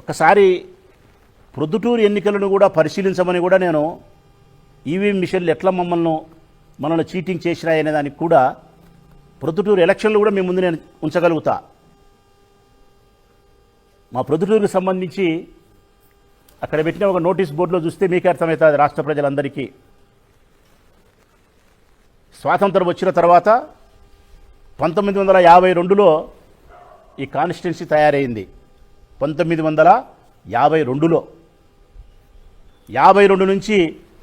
ఒక్కసారి ప్రొద్దుటూరు ఎన్నికలను కూడా పరిశీలించమని కూడా నేను ఈవీఎం మిషన్లు ఎట్లా మమ్మల్ని మనల్ని చీటింగ్ చేసినాయనే దానికి కూడా ప్రొద్దుటూరు ఎలక్షన్లు కూడా మీ ముందు నేను ఉంచగలుగుతా. మా ప్రొద్దుటూరుకు సంబంధించి అక్కడ పెట్టిన ఒక నోటీస్ బోర్డులో చూస్తే మీకే అర్థమవుతుంది రాష్ట్ర ప్రజలందరికీ. స్వాతంత్రం వచ్చిన తర్వాత పంతొమ్మిది వందల యాభై రెండులో ఈ కాన్స్టిట్యున్సీ తయారైంది. పంతొమ్మిది వందల యాభై రెండులో. యాభై రెండు నుంచి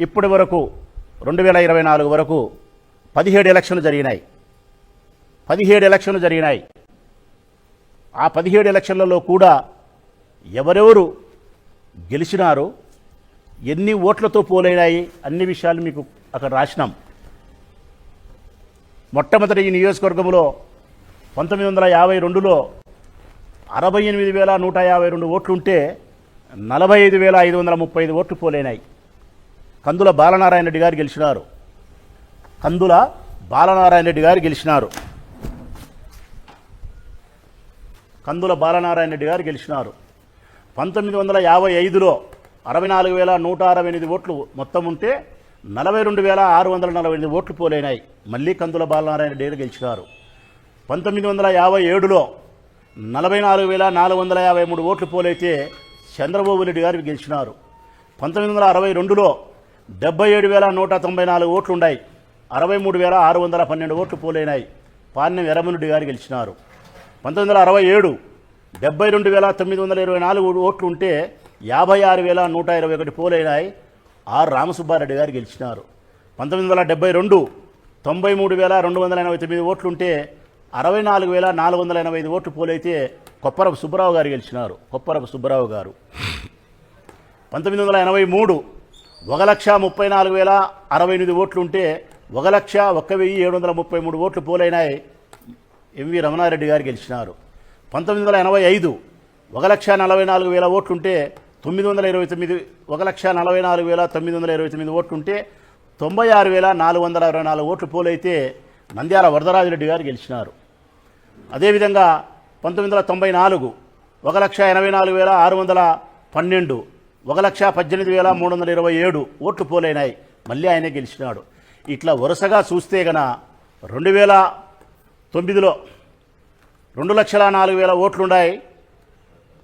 ఇప్పటి వరకు రెండు వేల ఇరవై నాలుగు వరకు పదిహేడు ఎలక్షన్లు జరిగినాయి. పదిహేడు ఎలక్షన్లు జరిగినాయి. ఆ పదిహేడు ఎలక్షన్లలో కూడా ఎవరెవరు గెలిచినారు ఎన్ని ఓట్లతో పోలైనాయి అన్ని విషయాలు మీకు అక్కడ రాసినాం. మొట్టమొదటి ఈ నియోజకవర్గంలో పంతొమ్మిది వందల యాభై రెండులో అరవై ఎనిమిది వేల నూట యాభై రెండు ఓట్లుంటే నలభై ఐదు వేల ఐదు వందల ముప్పై ఐదు ఓట్లు పోలేనాయి. కందుల బాలనారాయణ రెడ్డి గారు గెలిచినారు. కందుల బాలనారాయణ రెడ్డి గారు గెలిచినారు. కందుల బాలనారాయణ రెడ్డి గారు గెలిచినారు. పంతొమ్మిది వందల యాభై ఐదులో అరవై నాలుగు వేల నూట అరవై ఎనిమిది ఓట్లు మొత్తం ఉంటే నలభై రెండు వేల ఆరు వందల నలభై ఎనిమిది ఓట్లు పోలైనాయి. మళ్ళీ కందుల బాలనారాయణ రెడ్డి గారు గెలిచినారు. పంతొమ్మిది వందల యాభై ఏడులో నలభై నాలుగు వేల నాలుగు వందల యాభై మూడు ఓట్లు పోలైతే చంద్రబాబు రెడ్డి గారు గెలిచినారు. పంతొమ్మిది వందల అరవై రెండులో డెబ్బై ఏడు వేల నూట తొంభై నాలుగు ఓట్లు ఉన్నాయి అరవై మూడు వేల ఆరు వందల పన్నెండు ఓట్లు పోలైనాయి. పాన్యం ఎర్రమనుడి గారు గెలిచినారు. పంతొమ్మిది వందల అరవై ఏడు డెబ్బై రెండు వేల తొమ్మిది వందల ఇరవై నాలుగు ఓట్లు ఉంటే యాభై ఆరు వేల నూట ఇరవై ఒకటి పోలైనాయి. ఆర్ రామసుబ్బారెడ్డి గారు గెలిచినారు. పంతొమ్మిది వందల డెబ్బై రెండు తొంభై మూడు వేల రెండు వందల ఎనభై తొమ్మిది ఓట్లుంటే అరవై నాలుగు వేల నాలుగు వందల ఎనభై ఐదు ఓట్లు పోలైతే కొప్పరపు సుబ్బరావు గారు గెలిచినారు. కొప్పరపు సుబ్బరావు గారు. పంతొమ్మిది వందల ఎనభై మూడు ఒక లక్ష ముప్పై నాలుగు వేల అరవై ఎనిమిది ఓట్లుంటే ఒక లక్ష ఒక్క వెయ్యి ఏడు వందల ముప్పై మూడు ఓట్లు పోలైనాయి. ఎంవి రమణారెడ్డి గారు గెలిచినారు. పంతొమ్మిది వందల ఎనభై ఐదు ఒక లక్ష నలభై నాలుగు వేల ఓట్లుంటే తొమ్మిది వందల ఇరవై తొమ్మిది ఒక లక్ష నలభై నాలుగు వేల తొమ్మిది వందల ఇరవై తొమ్మిది ఓట్లుంటే తొంభై ఆరు వేల నాలుగు వందల అరవై నాలుగు ఓట్లు పోలైతే నంద్యాల వరదరాజిరెడ్డి గారు గెలిచినారు. అదేవిధంగా పంతొమ్మిది వందల తొంభై నాలుగు ఒక లక్ష ఎనభై నాలుగు వేల ఆరు వందల పన్నెండు ఒక లక్ష పద్దెనిమిది వేల మూడు వందల ఇరవై ఏడు ఓట్లు పోలైనాయి. మళ్ళీ ఆయనే గెలిచినాడు. ఇట్లా వరుసగా చూస్తే గన రెండు వేల తొమ్మిదిలో రెండు లక్షల నాలుగు వేల ఓట్లున్నాయి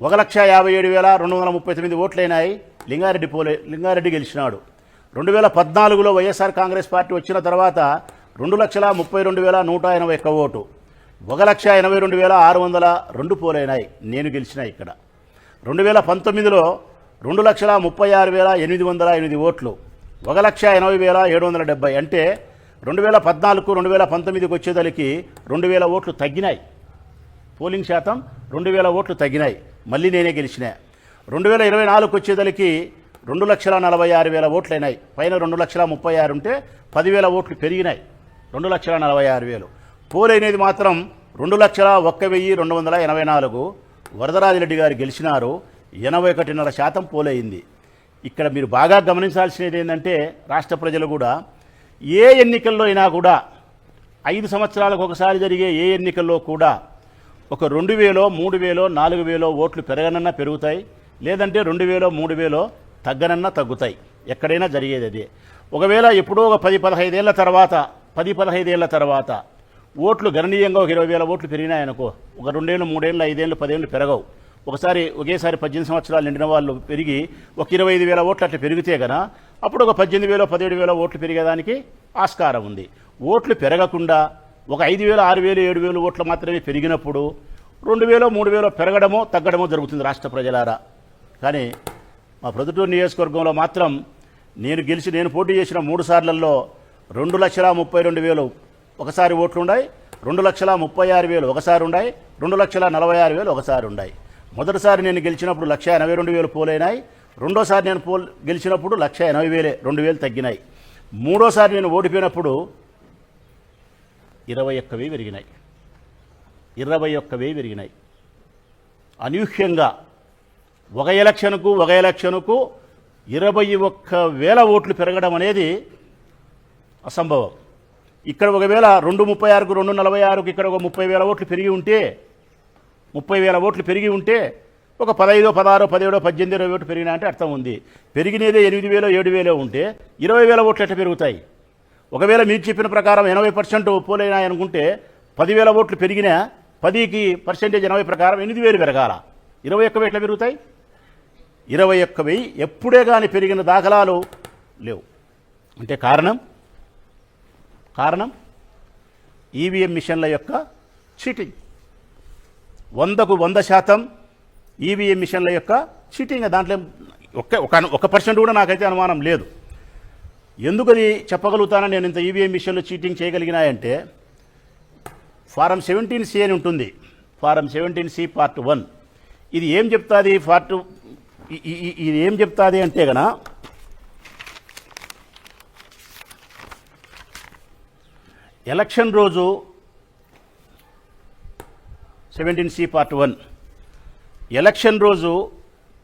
ఒక లక్ష యాభై ఏడు వేల రెండు వందల ముప్పై తొమ్మిది ఓట్లైనాయి. లింగారెడ్డి పోలే లింగారెడ్డి గెలిచినాడు. రెండు వేల పద్నాలుగులో వైఎస్ఆర్ కాంగ్రెస్ పార్టీ వచ్చిన తర్వాత రెండు లక్షల ముప్పై రెండు వేల నూట ఎనభై ఒక్క ఓటు. ఒక లక్ష ఎనభై రెండు వేల ఆరు వందల రెండు పోలైనాయి. నేను గెలిచిన ఇక్కడ. రెండు వేల పంతొమ్మిదిలో రెండు లక్షల ముప్పై ఆరు వేల ఎనిమిది వందల ఎనిమిది ఓట్లు. ఒక లక్ష ఎనభై వేల ఏడు వందల డెబ్బై. అంటే రెండు వేల పద్నాలుగు రెండు వేల పంతొమ్మిదికి వచ్చేదలికి రెండు వేల ఓట్లు తగ్గినాయి. పోలింగ్ శాతం రెండు వేల ఓట్లు తగ్గినాయి. మళ్ళీ నేనే గెలిచిన. రెండు వేల ఇరవై నాలుగుకి వచ్చేదలికి రెండు లక్షల నలభై ఆరు వేల ఓట్లు అయినాయి పైన రెండు లక్షల ముప్పై ఆరు ఉంటే పదివేల ఓట్లు పెరిగినాయి. రెండు లక్షల నలభై ఆరు వేలు. పోలైనది మాత్రం రెండు లక్షల ఒక్క వెయ్యి రెండు వందల ఎనభై నాలుగు. వరదరాజిరెడ్డి గారు గెలిచినారు. ఎనభై ఒకటిన్నర శాతం పోలైంది. ఇక్కడ మీరు బాగా గమనించాల్సినది ఏంటంటే రాష్ట్ర ప్రజలు కూడా ఏ ఎన్నికల్లో అయినా కూడా ఐదు సంవత్సరాలకు ఒకసారి జరిగే ఏ ఎన్నికల్లో కూడా ఒక రెండు వేలో మూడు వేలో నాలుగు వేలో ఓట్లు పెరగనన్నా పెరుగుతాయి. లేదంటే రెండు వేలో మూడు వేలో తగ్గనన్నా తగ్గుతాయి. ఎక్కడైనా జరిగేది అదే. ఒకవేళ ఎప్పుడో ఒక పది పదహైదేళ్ళ తర్వాత పది పదహైదేళ్ళ తర్వాత ఓట్లు గణనీయంగా ఒక ఇరవై వేల ఓట్లు పెరిగినాయనుకో ఒక రెండేళ్ళు మూడేళ్ళు ఐదేళ్ళు పదేళ్ళు పెరగవు. ఒకసారి ఒకేసారి పద్దెనిమిది సంవత్సరాలు నిండిన వాళ్ళు పెరిగి ఒక ఇరవై ఐదు వేల ఓట్లు అట్లా పెరిగితే గన అప్పుడు ఒక పద్దెనిమిది వేల పదిహేడు వేల ఓట్లు పెరిగేదానికి ఆస్కారం ఉంది. ఓట్లు పెరగకుండా ఒక ఐదు వేల ఆరు వేలు ఏడు వేలు ఓట్లు మాత్రమే పెరిగినప్పుడు రెండు వేలో మూడు వేలో పెరగడమో తగ్గడమో జరుగుతుంది రాష్ట్ర ప్రజలారా. కానీ మా ప్రొద్దుటూరు నియోజకవర్గంలో మాత్రం నేను గెలిచి నేను పోటీ చేసిన మూడు సార్లలో రెండు లక్షల ముప్పై రెండు వేలు ఒకసారి ఓట్లు ఉన్నాయి రెండు లక్షల ముప్పై ఆరు వేలు ఒకసారి ఉన్నాయి రెండు లక్షల నలభై ఆరు వేలు ఒకసారి ఉన్నాయి మొదటిసారి నేను గెలిచినప్పుడు లక్ష ఎనభై రెండు వేలు పోలైనాయి. రెండోసారి నేను పోల్ గెలిచినప్పుడు లక్ష ఎనభై వేలే రెండు వేలు తగ్గినాయి. మూడోసారి నేను ఓడిపోయినప్పుడు ఇరవై ఒక్కవే పెరిగినాయి. ఇరవై ఒక్కవే పెరిగినాయి. అనూహ్యంగా ఒక ఎలక్షన్కు ఒక ఎలక్షన్కు ఇరవై ఒక్క వేల ఓట్లు పెరగడం అనేది అసంభవం. ఇక్కడ ఒకవేళ రెండు ముప్పై ఆరుకు రెండు నలభై ఆరుకు ఇక్కడ ఒక ముప్పై వేల ఓట్లు పెరిగి ఉంటే ముప్పై వేల ఓట్లు పెరిగి ఉంటే ఒక పదహైదో పదహారో పదిహేడో పద్దెనిమిది ఇరవై ఓట్లు పెరిగినా అంటే అర్థం ఉంది. పెరిగినదే ఎనిమిది వేలో ఏడు వేలో ఉంటే ఇరవై వేల ఓట్లు ఎట్లా పెరుగుతాయి? ఒకవేళ మీరు చెప్పిన ప్రకారం ఎనభై పర్సెంట్ పోలైనాయి అనుకుంటే పదివేల ఓట్లు పెరిగినా పదికి పర్సెంటేజ్ ఎనభై ప్రకారం ఎనిమిది వేలు పెరగాల. ఇరవై ఒక్క ఎట్లా పెరుగుతాయి? ఇరవై ఒక్క వెయ్యి ఎప్పుడే కానీ పెరిగిన దాఖలాలు లేవు. అంటే కారణం? కారణం? ఈవీఎం మిషన్ల యొక్క చీటింగ్. వందకు వంద శాతం ఈవీఎం మిషన్ల యొక్క చీటింగ్. దాంట్లో ఒక్క ఒక ఒక పర్సెంట్ కూడా నాకైతే అనుమానం లేదు. ఎందుకని చెప్పగలుగుతానని నేను ఇంత ఈవీఎం మిషన్లు చీటింగ్ చేయగలిగినాయంటే ఫారం సెవెంటీన్ సి అని ఉంటుంది. Form seventeen C part one. ఇది ఏం చెప్తుంది? పార్ట్ ఇది ఏం చెప్తుంది అంటే గన ఎలక్షన్ రోజు seventeen C part one. Election రోజు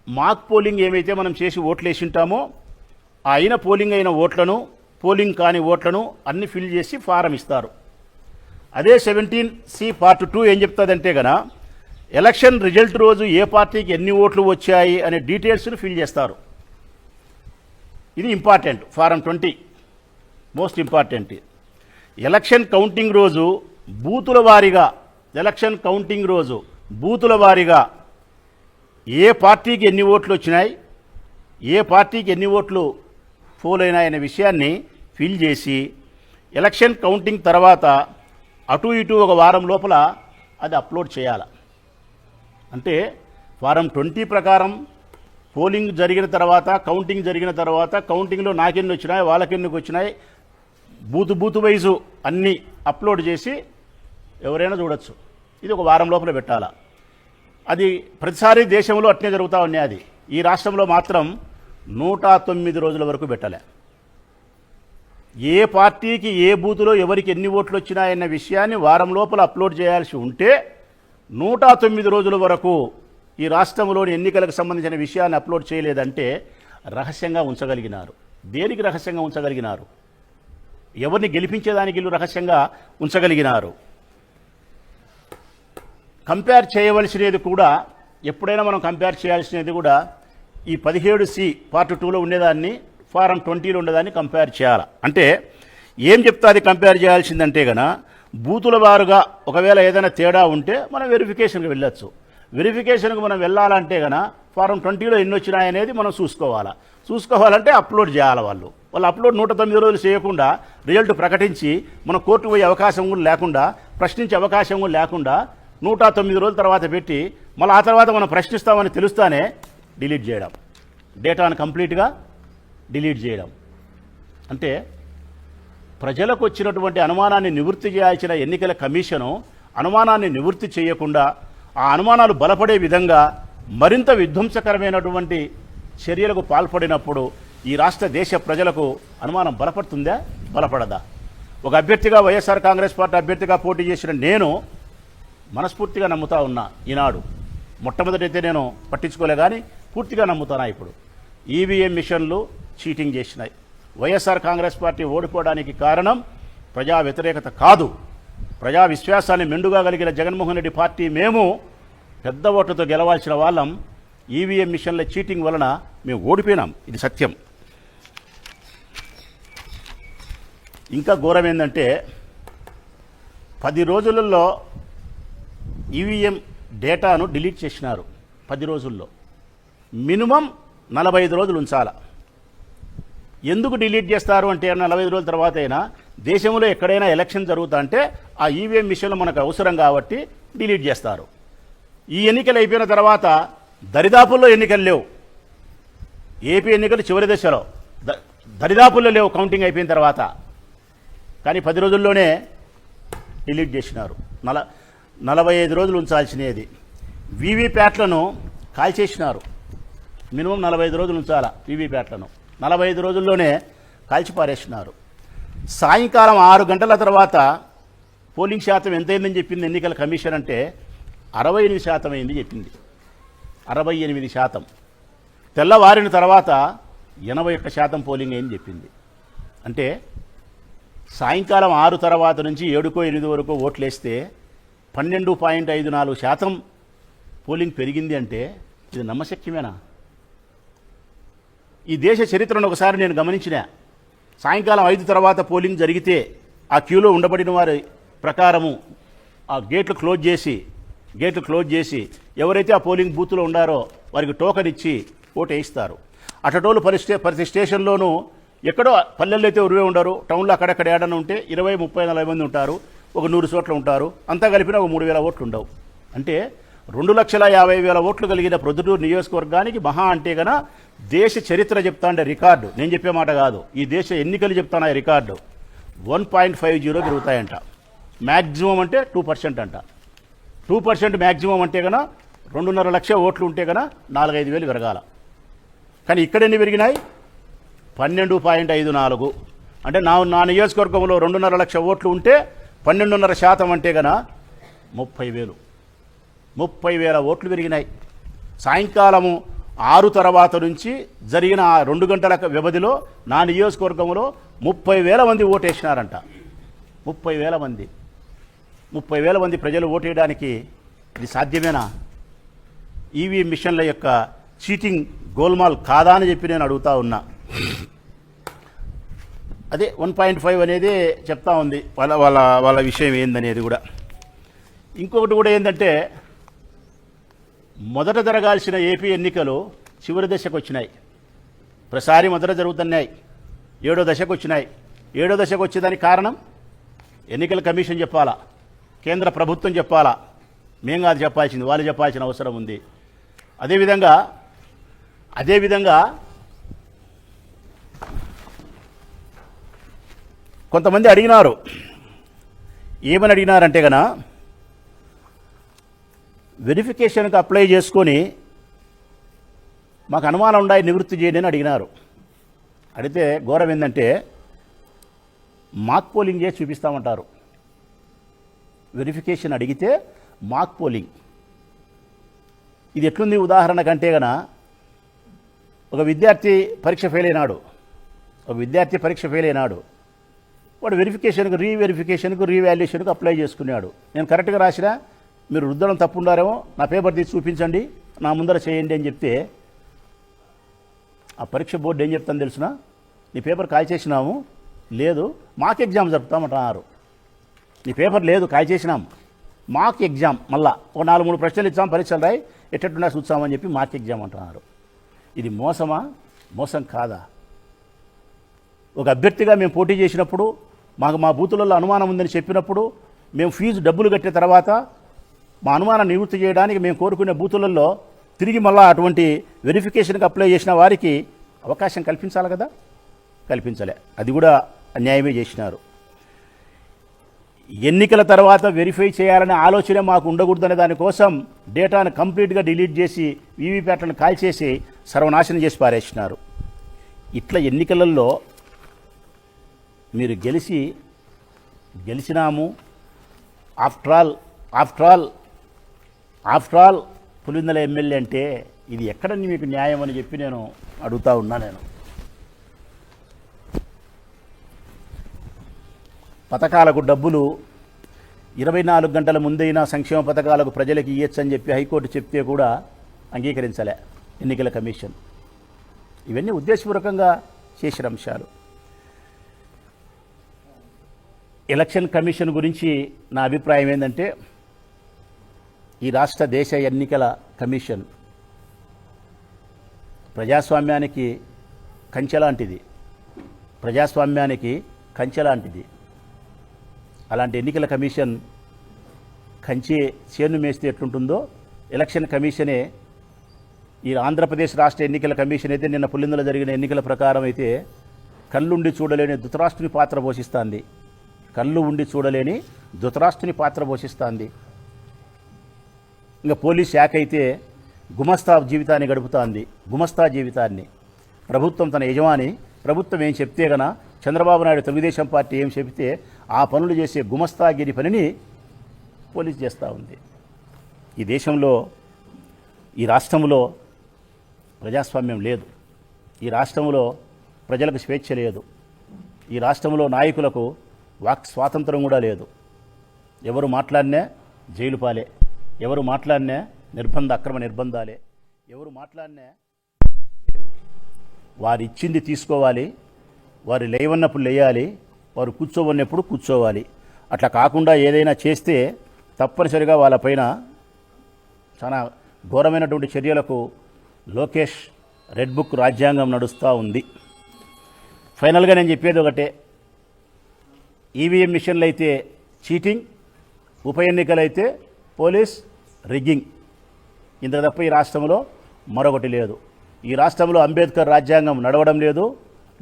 మాక్ పోలింగ్ ఏమైతే మనం చేసి ఓట్లు వేసింటామో అయిన పోలింగ్ అయిన ఓట్లను పోలింగ్ కాని ఓట్లను అన్ని ఫిల్ చేసి ఫారం ఇస్తారు. అదే సెవెంటీన్ సి పార్ట్ టూ ఏం చెప్తుందంటే గన ఎలక్షన్ రిజల్ట్ రోజు ఏ పార్టీకి ఎన్ని ఓట్లు వచ్చాయి అనే డీటెయిల్స్ను ఫిల్ చేస్తారు. ఇది important form twenty most important. Election counting రోజు బూతుల వారీగా ఎలక్షన్ కౌంటింగ్ రోజు బూతుల వారీగా ఏ పార్టీకి ఎన్ని ఓట్లు వచ్చినాయి ఏ పార్టీకి ఎన్ని ఓట్లు పోల్ అయినాయనే విషయాన్ని ఫిల్ చేసి ఎలక్షన్ కౌంటింగ్ తర్వాత అటు ఇటు ఒక వారం లోపల అది అప్లోడ్ చేయాలి. అంటే వారం ట్వంటీ ప్రకారం పోలింగ్ జరిగిన తర్వాత కౌంటింగ్ జరిగిన తర్వాత కౌంటింగ్లో నాకెన్ని వచ్చినాయి వాళ్ళకెన్నికి వచ్చినాయి బూతు బూతు వైజు అన్నీ అప్లోడ్ చేసి ఎవరైనా చూడొచ్చు. ఇది ఒక వారం లోపల పెట్టాలా. అది ప్రతిసారి దేశంలో అట్నే జరుగుతూ ఉన్నాయి అది. ఈ రాష్ట్రంలో మాత్రం నూట తొమ్మిది రోజుల వరకు పెట్టలే. ఏ పార్టీకి ఏ బూతులో ఎవరికి ఎన్ని ఓట్లు వచ్చినాయన్న విషయాన్ని వారం లోపల అప్లోడ్ చేయాల్సి ఉంటే నూట తొమ్మిది రోజుల వరకు ఈ రాష్ట్రంలోని ఎన్నికలకు సంబంధించిన విషయాన్ని అప్లోడ్ చేయలేదంటే రహస్యంగా ఉంచగలిగినారు. దేనికి రహస్యంగా ఉంచగలిగినారు? ఎవరిని గెలిపించేదానికి వీళ్ళు రహస్యంగా ఉంచగలిగినారు. కంపేర్ చేయవలసినది కూడా ఎప్పుడైనా మనం కంపేర్ చేయాల్సినది కూడా ఈ పదిహేడు సి పార్ట్ టూలో ఉండేదాన్ని ఫారం ట్వంటీలో ఉండేదాన్ని కంపేర్ చేయాలి. అంటే ఏం చెప్తాది కంపేర్ చేయాల్సిందంటే గన బూతుల వారుగా ఒకవేళ ఏదైనా తేడా ఉంటే మనం వెరిఫికేషన్కి వెళ్ళొచ్చు. వెరిఫికేషన్కి మనం వెళ్ళాలంటే గన ఫారం ట్వంటీలో ఎన్ని వచ్చినాయనేది మనం చూసుకోవాలా. చూసుకోవాలంటే అప్లోడ్ చేయాలి వాళ్ళు. వాళ్ళు అప్లోడ్ నూట తొమ్మిది రోజులు చేయకుండా రిజల్ట్ ప్రకటించి మన కోర్టు పోయే అవకాశం కూడా లేకుండా ప్రశ్నించే అవకాశం కూడా లేకుండా నూట తొమ్మిది రోజుల తర్వాత పెట్టి మళ్ళీ ఆ తర్వాత మనం ప్రశ్నిస్తామని తెలుస్తానే డిలీట్ చేయడం. డేటాను కంప్లీట్గా డిలీట్ చేయడం. అంటే ప్రజలకు వచ్చినటువంటి అనుమానాన్ని నివృత్తి చేయాల్సిన ఎన్నికల కమిషను అనుమానాన్ని నివృత్తి చేయకుండా ఆ అనుమానాలు బలపడే విధంగా మరింత విధ్వంసకరమైనటువంటి చర్యలకు పాల్పడినప్పుడు ఈ రాష్ట్ర దేశ ప్రజలకు అనుమానం బలపడుతుందా? బలపడదా? ఒక అభ్యర్థిగా వైఎస్ఆర్ కాంగ్రెస్ పార్టీ అభ్యర్థిగా పోటీ చేసిన నేను మనస్ఫూర్తిగా నమ్ముతా ఉన్నా ఈనాడు. మొట్టమొదటైతే నేను పట్టించుకోలే కానీ పూర్తిగా నమ్ముతానా ఇప్పుడు. ఈవీఎం మిషన్లు చీటింగ్ చేసినాయి. వైఎస్ఆర్ కాంగ్రెస్ పార్టీ ఓడిపోవడానికి కారణం ప్రజా వ్యతిరేకత కాదు. ప్రజా విశ్వాసాన్ని మెండుగా కలిగిన జగన్మోహన్ రెడ్డి పార్టీ మేము పెద్ద ఓట్లతో గెలవాల్సిన వాళ్ళం. ఈవీఎం మిషన్ల చీటింగ్ వలన మేము ఓడిపోయినాం. ఇది సత్యం. ఇంకా ఘోరం ఏంటంటే పది రోజులలో ఈవీఎం డేటాను డిలీట్ చేసినారు పది రోజుల్లో. మినిమం నలభై ఐదు రోజులు ఉంచాల. ఎందుకు డిలీట్ చేస్తారు అంటే నలభై ఐదు రోజుల తర్వాత అయినా దేశంలో ఎక్కడైనా ఎలక్షన్ జరుగుతా అంటే ఆ ఈవీఎం మిషన్లు మనకు అవసరం కాబట్టి డిలీట్ చేస్తారు. ఈ ఎన్నికలు అయిపోయిన తర్వాత దరిదాపుల్లో ఎన్నికలు లేవు. ఏపీ ఎన్నికలు చివరి దశలో. ద- దరిదాపుల్లో లేవు కౌంటింగ్ అయిపోయిన తర్వాత. కానీ పది రోజుల్లోనే డిలీట్ చేసినారు. నల నలభై ఐదు రోజులు ఉంచాల్సినది వీవీప్యాట్లను కాల్చేసినారు. మినిమం నలభై ఐదు రోజులు ఉంచాల వీవీప్యాట్లను నలభై ఐదు రోజుల్లోనే కాల్చిపారేసినారు. సాయంకాలం ఆరు గంటల తర్వాత పోలింగ్ శాతం ఎంతైందని చెప్పింది ఎన్నికల కమిషన్ అంటే అరవై ఎనిమిది శాతం అయింది చెప్పింది. అరవై ఎనిమిది శాతం. తెల్లవారిన తర్వాత ఎనభై ఒక్క శాతం పోలింగ్ అయింది చెప్పింది. అంటే సాయంకాలం ఆరు తర్వాత నుంచి ఏడుకో ఎనిమిది వరకు ఓట్లేస్తే పన్నెండు పాయింట్ ఐదు నాలుగు శాతం పోలింగ్ పెరిగింది అంటే ఇది నమ్మశక్యమేనా? ఈ దేశ చరిత్రను ఒకసారి నేను గమనించిన. సాయంకాలం ఐదు తర్వాత పోలింగ్ జరిగితే ఆ క్యూలో ఉండబడిన వారి ప్రకారము ఆ గేట్లు క్లోజ్ చేసి గేట్లు క్లోజ్ చేసి ఎవరైతే ఆ పోలింగ్ బూత్లో ఉండారో వారికి టోకెన్ ఇచ్చి ఓటు వేయిస్తారు అటటోలు పరి స్టే ప్రతి స్టేషన్లోనూ ఎక్కడో పల్లెల్లో అయితే ఉరివే ఉండరు. టౌన్లో అక్కడక్కడ ఏడన్నా ఉంటే ఇరవై ముప్పై నలభై మంది ఉంటారు. ఒక నూరు చోట్ల ఉంటారు. అంతా కలిపిన ఒక మూడు వేల ఓట్లు ఉండవు. అంటే రెండు లక్షల యాభై వేల ఓట్లు కలిగిన ప్రొద్దుటూరు నియోజకవర్గానికి మహా అంటే గన దేశ చరిత్ర చెప్తా అంటే రికార్డు. నేను చెప్పే మాట కాదు. ఈ దేశ ఎన్నికలు చెప్తాను record. One point five zero పెరుగుతాయంట. Maximum అంటే టూ పర్సెంట్ అంట. టూ పర్సెంట్ మ్యాక్సిమం అంటే గన రెండున్నర లక్ష ఓట్లు ఉంటే గన నాలుగైదు వేలు పెరగాల. కానీ ఇక్కడ ఎన్ని పెరిగినాయి? పన్నెండు పాయింట్ ఐదు నాలుగు. అంటే నా నా నియోజకవర్గంలో రెండున్నర లక్ష ఓట్లు ఉంటే పన్నెండున్నర శాతం అంటే గన ముప్పై వేలు. ముప్పై వేల ఓట్లు పెరిగినాయి. సాయంకాలము ఆరు తర్వాత నుంచి జరిగిన ఆ రెండు గంటల వ్యవధిలో నా నియోజకవర్గంలో ముప్పై వేల మంది ఓటేసినారంట. ముప్పై వేల మంది. ముప్పై వేల మంది ప్రజలు ఓటేయడానికి ఇది సాధ్యమేనా? ఈవీ మిషన్ల యొక్క చీటింగ్ గోల్మాల్ కాదా అని చెప్పి నేను అడుగుతా ఉన్నా. అదే వన్ పాయింట్ ఫైవ్ అనేది చెప్తా ఉంది. వాళ్ళ వాళ్ళ వాళ్ళ విషయం ఏందనేది కూడా. ఇంకొకటి కూడా ఏంటంటే మొదట జరగాల్సిన ఏపీ ఎన్నికలు చివరి దశకు వచ్చినాయి. ప్రసారి మొదట జరుగుతున్నాయి. ఏడో దశకు వచ్చినాయి. ఏడో దశకు వచ్చేదానికి కారణం ఎన్నికల కమిషన్ చెప్పాలా? కేంద్ర ప్రభుత్వం చెప్పాలా? మేము కాదు చెప్పాల్సింది వాళ్ళు చెప్పాల్సిన అవసరం ఉంది. అదేవిధంగా అదేవిధంగా కొంతమంది అడిగినారు. ఏమని అడిగినారంటే గన వెరిఫికేషన్కి అప్లై చేసుకొని మాకు అనుమానం ఉండాయి నివృత్తి చేయండి అని అడిగినారు. అడిగితే ఘోరం ఏంటంటే మాక్ పోలింగ్ చేసి చూపిస్తామంటారు. వెరిఫికేషన్ అడిగితే మాక్ పోలింగ్. ఇది ఎట్లుంది ఉదాహరణ కంటే గన ఒక విద్యార్థి పరీక్ష ఫెయిల్ అయినాడు. ఒక విద్యార్థి పరీక్ష ఫెయిల్ అయినాడు. వాడు వెరిఫికేషన్కు రీవెరిఫికేషన్కు రీవాల్యుయేషన్కు అప్లై చేసుకున్నాడు. నేను కరెక్ట్గా రాసినా మీరు రుద్దడం తప్పుండారేమో నా పేపర్ తీసి చూపించండి నా ముందర చేయండి అని చెప్తే ఆ పరీక్ష బోర్డు ఏం చెప్తాను తెలుసునా? నీ పేపర్ కాల్ చేసినాము లేదు మాక్ ఎగ్జామ్ జరుపుతామంటున్నారు నీ పేపర్ లేదు కాల్ చేసినాం మాక్ ఎగ్జామ్ మళ్ళా ఒక నాలుగు మూడు ప్రశ్నలు ఇచ్చాం పరీక్షలు రాయి ఎట్టట్టున్నా చూస్తామని చెప్పి మాక్ ఎగ్జామ్ అంటున్నారు ఇది మోసమా? మోసం కాదా? ఒక అభ్యర్థిగా మేము పోటీ చేసినప్పుడు మాకు మా బూతులలో అనుమానం ఉందని చెప్పినప్పుడు మేము ఫీజు డబ్బులు కట్టిన తర్వాత మా అనుమానం నివృత్తి చేయడానికి మేము కోరుకునే బూతులలో తిరిగి మళ్ళా అటువంటి వెరిఫికేషన్కి అప్లై చేసిన వారికి అవకాశం కల్పించాలి కదా? కల్పించలే. అది కూడా అన్యాయమే చేసినారు. ఎన్నికల తర్వాత వెరిఫై చేయాలనే ఆలోచన మాకు ఉండకూడదనే దానికోసం డేటాను కంప్లీట్గా డిలీట్ చేసి వీవీప్యాట్లను కాల్చేసి సర్వనాశనం చేసి పారేసినారు. ఇట్లా ఎన్నికలలో మీరు గెలిచి గెలిచినాము. After all after all after all Pulindala MLA అంటే ఇది ఎక్కడని మీకు న్యాయం అని చెప్పి నేను అడుగుతా ఉన్నా నేను. పథకాలకు డబ్బులు ఇరవై నాలుగు గంటల ముందైనా సంక్షేమ పథకాలకు ప్రజలకు ఇయ్యొచ్చని చెప్పి హైకోర్టు చెప్తే కూడా అంగీకరించలే ఎన్నికల కమిషన్. ఇవన్నీ ఉద్దేశపూర్వకంగా చేసిన అంశాలు. ఎలక్షన్ కమిషన్ గురించి నా అభిప్రాయం ఏంటంటే ఈ రాష్ట్ర దేశ ఎన్నికల కమిషన్ ప్రజాస్వామ్యానికి కంచెలాంటిది. ప్రజాస్వామ్యానికి కంచెలాంటిది. అలాంటి ఎన్నికల కమిషన్ కంచె చేను మేస్తే ఎట్లుంటుందో ఎలక్షన్ కమిషనే ఈ ఆంధ్రప్రదేశ్ రాష్ట్ర ఎన్నికల కమిషన్ అయితే నిన్న పుల్లిందులో జరిగిన ఎన్నికల ప్రకారం అయితే కళ్ళుండి చూడలేని ధృతరాష్ట్రుని పాత్ర పోషిస్తుంది. కళ్ళు ఉండి చూడలేని ధృతరాష్ట్రుని పాత్ర పోషిస్తుంది. ఇంకా పోలీస్ శాఖ అయితే గుమస్తా జీవితాన్ని గడుపుతోంది. గుమస్తా జీవితాన్ని. ప్రభుత్వం తన యజమాని ప్రభుత్వం ఏం చెప్తే గన చంద్రబాబు నాయుడు తెలుగుదేశం పార్టీ ఏం చెబితే ఆ పనులు చేసే గుమస్తాగిరి పనిని పోలీస్ చేస్తూ ఉంది. ఈ దేశంలో ఈ రాష్ట్రంలో ప్రజాస్వామ్యం లేదు. ఈ రాష్ట్రంలో ప్రజలకు స్వేచ్ఛ లేదు. ఈ రాష్ట్రంలో నాయకులకు వాక్ స్వాతంత్రం కూడా లేదు. ఎవరు మాట్లాడినా జైలు పాలే. ఎవరు మాట్లాడినా నిర్బంధ అక్రమ నిర్బంధాలే. ఎవరు మాట్లాడినా వారు ఇచ్చింది తీసుకోవాలి. వారు లేవన్నప్పుడు లేయాలి. వారు కూర్చోవన్నప్పుడు కూర్చోవాలి. అట్లా కాకుండా ఏదైనా చేస్తే తప్పనిసరిగా వాళ్ళపైన చాలా ఘోరమైనటువంటి చర్యలకు లోకేష్ రెడ్ బుక్ రాజ్యాంగం నడుస్తూ ఉంది. ఫైనల్గా నేను చెప్పేది ఒకటే. ఈవీఎం మిషన్లు అయితే చీటింగ్ ఉప ఎన్నికలైతే పోలీస్ రిగ్గింగ్. ఇంత తప్ప ఈ రాష్ట్రంలో మరొకటి లేదు. ఈ రాష్ట్రంలో అంబేద్కర్ రాజ్యాంగం నడవడం లేదు.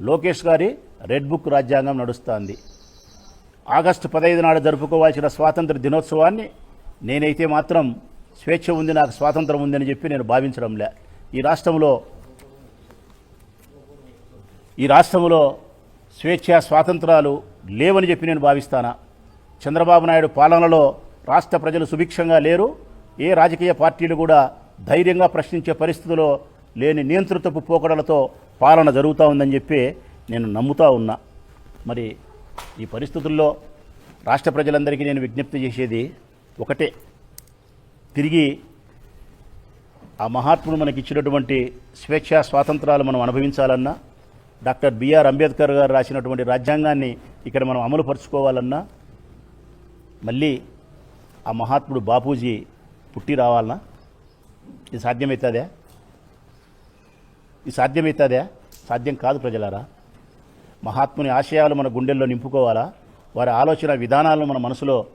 లోకేష్ గారి రెడ్ బుక్ రాజ్యాంగం నడుస్తోంది. ఆగస్టు పదహైదు నాడు జరుపుకోవాల్సిన స్వాతంత్ర దినోత్సవాన్ని నేనైతే మాత్రం స్వేచ్ఛ ఉంది నాకు స్వాతంత్రం ఉందని చెప్పి నేను భావించడంలే ఈ రాష్ట్రంలో ఈ రాష్ట్రంలో స్వేచ్ఛ స్వాతంత్రాలు లేవని చెప్పి నేను భావిస్తానా? చంద్రబాబు నాయుడు పాలనలో రాష్ట్ర ప్రజలు సుభిక్షంగా లేరు. ఏ రాజకీయ పార్టీలు కూడా ధైర్యంగా ప్రశ్నించే పరిస్థితిలో లేని నియంత్రితపు పోకడలతో పాలన జరుగుతూ ఉందని చెప్పి నేను నమ్ముతా ఉన్నా. మరి ఈ పరిస్థితుల్లో రాష్ట్ర ప్రజలందరికీ నేను విజ్ఞప్తి చేసేది ఒకటే. తిరిగి ఆ మహాత్ముడు మనకి ఇచ్చినటువంటి స్వేచ్ఛ స్వాతంత్రాలు మనం అనుభవించాలన్నా డాక్టర్ బిఆర్ అంబేద్కర్ గారు రాసినటువంటి రాజ్యాంగాన్ని ఇక్కడ మనం అమలు పరుచుకోవాలన్నా మళ్ళీ ఆ మహాత్ముడు బాపూజీ పుట్టి రావాలనా ఇది సాధ్యమవుతుందా ఇది సాధ్యమవుతుందా సాధ్యం కాదు ప్రజలారా. మహాత్ముని ఆశయాలు మన గుండెల్లో నింపుకోవాలా? వారి ఆలోచన విధానాలను మన మనసులో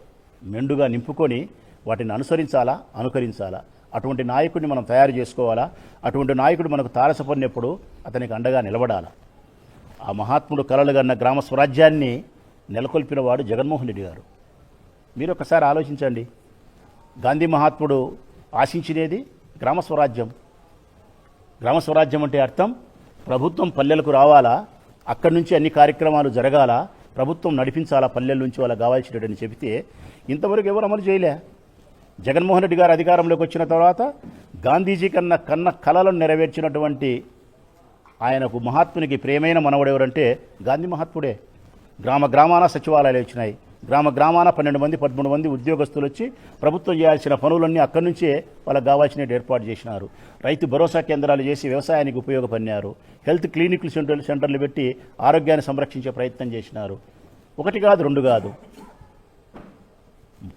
మెండుగా నింపుకొని వాటిని అనుసరించాలా? అనుకరించాలా? అటువంటి నాయకుడిని మనం తయారు చేసుకోవాలా? అటువంటి నాయకుడు మనకు తారసపడినప్పుడు అతనికి అండగా నిలబడాలా? ఆ మహాత్ముడు కలలుగన్న గ్రామ స్వరాజ్యాన్ని నెలకొల్పిన వాడు జగన్మోహన్ రెడ్డి గారు. మీరు ఒకసారి ఆలోచించండి. గాంధీ మహాత్ముడు ఆశించినది గ్రామ స్వరాజ్యం. గ్రామ స్వరాజ్యం అంటే అర్థం ప్రభుత్వం పల్లెలకు రావాలా అక్కడి నుంచి అన్ని కార్యక్రమాలు జరగాల ప్రభుత్వం నడిపించాలా పల్లెల నుంచి వాళ్ళకి కావాల్సినటువంటి చెబితే ఇంతవరకు ఎవరు అమలు చేయలే. జగన్మోహన్ రెడ్డి గారు అధికారంలోకి వచ్చిన తర్వాత గాంధీజీ కన్నా కన్న కళలను నెరవేర్చినటువంటి ఆయనకు మహాత్మునికి ప్రేమైన మనవడెవరంటే గాంధీ మహాత్ముడే. గ్రామ గ్రామాన సచివాలయాలు వచ్చినాయి. గ్రామ గ్రామాన పన్నెండు మంది పదమూడు మంది ఉద్యోగస్తులు వచ్చి ప్రభుత్వం చేయాల్సిన పనులన్నీ అక్కడి నుంచే వాళ్ళకి కావాల్సినవి ఏర్పాటు చేసినారు. రైతు భరోసా కేంద్రాలు చేసి వ్యవసాయానికి ఉపయోగపడినారు. హెల్త్ క్లినిక్లు సెంటర్ సెంటర్లు పెట్టి ఆరోగ్యాన్ని సంరక్షించే ప్రయత్నం చేసినారు. ఒకటి కాదు రెండు కాదు.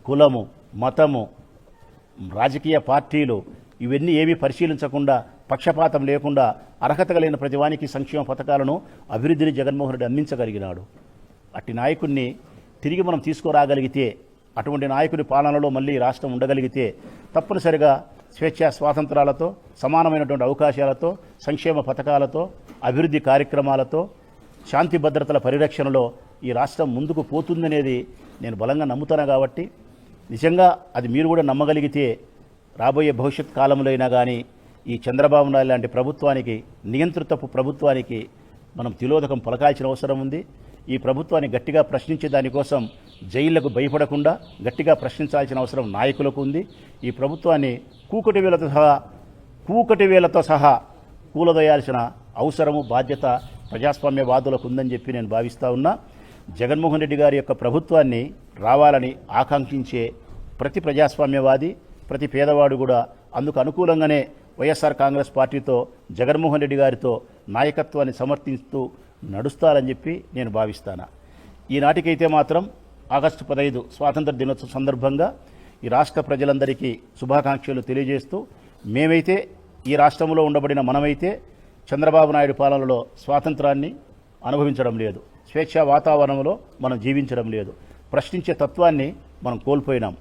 కులము మతము రాజకీయ పార్టీలు ఇవన్నీ ఏమీ పరిశీలించకుండా పక్షపాతం లేకుండా అర్హత కలిగిన ప్రతివానికి సంక్షేమ పథకాలను అభివృద్ధిని జగన్మోహన్ రెడ్డి అందించగలిగినాడు. అట్టి నాయకుడిని తిరిగి మనం తీసుకురాగలిగితే అటువంటి నాయకుడి పాలనలో మళ్ళీ రాష్ట్రం ఉండగలిగితే తప్పనిసరిగా స్వేచ్ఛా స్వాతంత్రాలతో సమానమైనటువంటి అవకాశాలతో సంక్షేమ పథకాలతో అభివృద్ధి కార్యక్రమాలతో శాంతి భద్రతల పరిరక్షణలో ఈ రాష్ట్రం ముందుకు పోతుందనేది నేను బలంగా నమ్ముతాను కాబట్టి నిజంగా అది మీరు కూడా నమ్మగలిగితే రాబోయే భవిష్యత్ కాలంలో అయినా కానీ ఈ చంద్రబాబు నాయుడు లాంటి ప్రభుత్వానికి నియంత్రితపు ప్రభుత్వానికి మనం తిలోదకం పలకాల్సిన అవసరం ఉంది. ఈ ప్రభుత్వాన్ని గట్టిగా ప్రశ్నించే దానికోసం జైళ్ళకు భయపడకుండా గట్టిగా ప్రశ్నించాల్సిన అవసరం నాయకులకు ఉంది. ఈ ప్రభుత్వాన్ని కూకటి వేలతో సహా కూకటి వేలతో సహా కూలదోయాల్సిన అవసరము బాధ్యత ప్రజాస్వామ్యవాదులకు ఉందని చెప్పి నేను భావిస్తా ఉన్నా. జగన్మోహన్ రెడ్డి గారి యొక్క ప్రభుత్వాన్ని రావాలని ఆకాంక్షించే ప్రతి ప్రజాస్వామ్యవాది ప్రతి పేదవాడు కూడా అందుకు అనుకూలంగానే వైఎస్ఆర్ కాంగ్రెస్ పార్టీతో జగన్మోహన్ రెడ్డి గారితో నాయకత్వాన్ని సమర్థిస్తూ నడుస్తారని చెప్పి నేను భావిస్తాను. ఈనాటికైతే మాత్రం ఆగస్టు పదహైదు స్వాతంత్ర దినోత్సవం సందర్భంగా ఈ రాష్ట్ర ప్రజలందరికీ శుభాకాంక్షలు తెలియజేస్తూ మేమైతే ఈ రాష్ట్రంలో ఉండబడిన మనమైతే చంద్రబాబు నాయుడు పాలనలో స్వాతంత్రాన్ని అనుభవించడం లేదు. స్వేచ్ఛా వాతావరణంలో మనం జీవించడం లేదు. ప్రశ్నించే తత్వాన్ని మనం కోల్పోయినాం.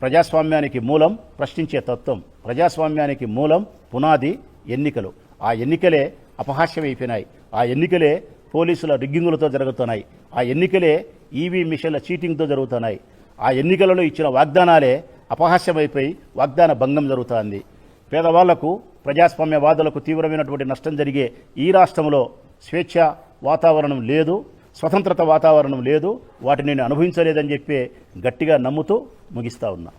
ప్రజాస్వామ్యానికి మూలం ప్రశ్నించే తత్వం. ప్రజాస్వామ్యానికి మూలం పునాది ఎన్నికలు. ఆ ఎన్నికలే అపహాస్యమైపోయినాయి. ఆ ఎన్నికలే పోలీసుల రిగ్గింగులతో జరుగుతున్నాయి. ఆ ఎన్నికలే ఈవీ మిషన్ల చీటింగ్తో జరుగుతున్నాయి. ఆ ఎన్నికలలో ఇచ్చిన వాగ్దానాలే అపహాస్యమైపోయి వాగ్దాన భంగం జరుగుతోంది. పేదవాళ్ళకు ప్రజాస్వామ్యవాదులకు తీవ్రమైనటువంటి నష్టం జరిగే ఈ రాష్ట్రంలో స్వేచ్ఛ వాతావరణం లేదు స్వతంత్రత వాతావరణం లేదు. వాటిని నేను అనుభవించలేదని చెప్పి గట్టిగా నమ్ముతూ ముగిస్తా ఉన్నా.